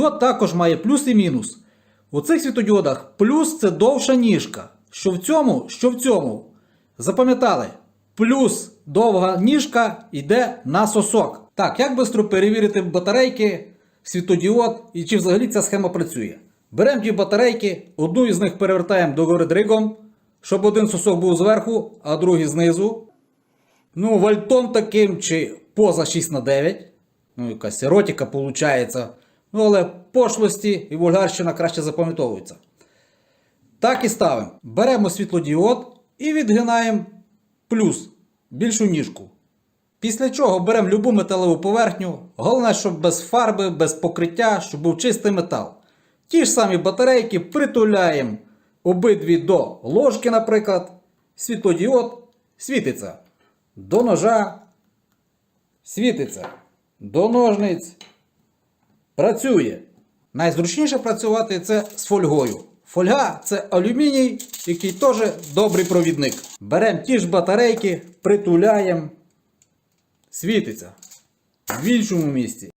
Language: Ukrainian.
Світлодіод також має плюс і мінус. У цих світодіодах плюс це довша ніжка. Що в цьому, що в цьому. Запам'ятали, плюс довга ніжка йде на сосок. Так, як швидко перевірити батарейки, світодіод і чи взагалі ця схема працює? Беремо ті батарейки, одну із них перевертаємо до гори дригом, щоб один сосок був зверху, а другий знизу. Ну, вальтом таким чи поза 6 на 9. Ну, якась еротика виходить. Ну, але пошлості і вульгарщина краще запам'ятовуються. Так і ставимо. Беремо світлодіод і відгинаємо плюс більшу ніжку. Після чого беремо любу металеву поверхню. Головне, щоб без фарби, без покриття, щоб був чистий метал. Ті ж самі батарейки притуляємо обидві до ложки, наприклад. Світлодіод світиться. До ножа світиться. До ножниць працює. Найзручніше працювати це з фольгою. Фольга це алюміній, який теж добрий провідник. Беремо ті ж батарейки, притуляємо, світиться в іншому місці.